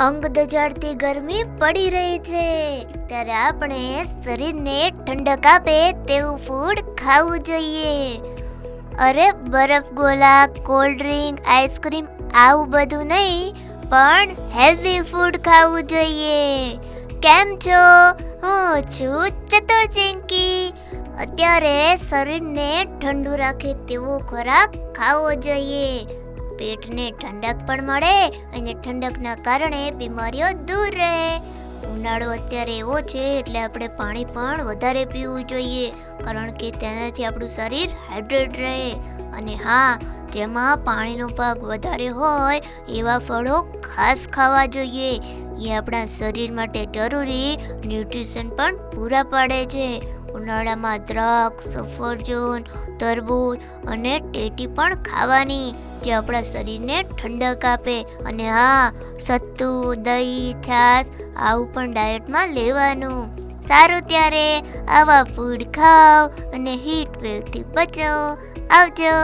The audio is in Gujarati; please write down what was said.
અંગ દજાડતી ગરમી પડી રહી છે. ત્યારે આપણે શરીરને ઠંડક આપે તેવું ફૂડ ખાવું જોઈએ. અરે બરફ ગોલા કોલ્ડ ડ્રિંક આઈસ્ક્રીમ આવું બધું નહીં, પણ હેલ્ધી ફૂડ ખાવું જોઈએ. કેમ છો? હું છું ચતુર ચિંકી અત્યારે શરીરને ઠંડુ રાખે તેવો ખોરાક ખાવો જોઈએ. પેટને ઠંડક પણ મળે અને ઠંડકના કારણે બીમારીઓ દૂર રહે. ઉનાળો અત્યારે એવો છે એટલે આપણે પાણી પણ વધારે પીવું જોઈએ, કારણ કે તેનાથી આપણું શરીર હાઇડ્રેટ રહે. અને હા, જેમાં પાણીનો ભાગ વધારે હોય એવા ફળો ખાસ ખાવા જોઈએ. એ આપણા શરીર માટે જરૂરી, ન્યુટ્રિશન પણ પૂરા પાડે છે. ઉનાળામાં દ્રાક્ષ, સફરજન, તરબૂચ અને ટેટી પણ ખાવાની જે આપણા શરીરને ઠંડક આપે. અને હા, સત્તુ, દહીં, છાશ, આવું પણ ડાયટમાં લેવાનું. સારું ત્યારે આવા ફૂડ ખાઓ અને હીટ વેવથી બચો. આવજો.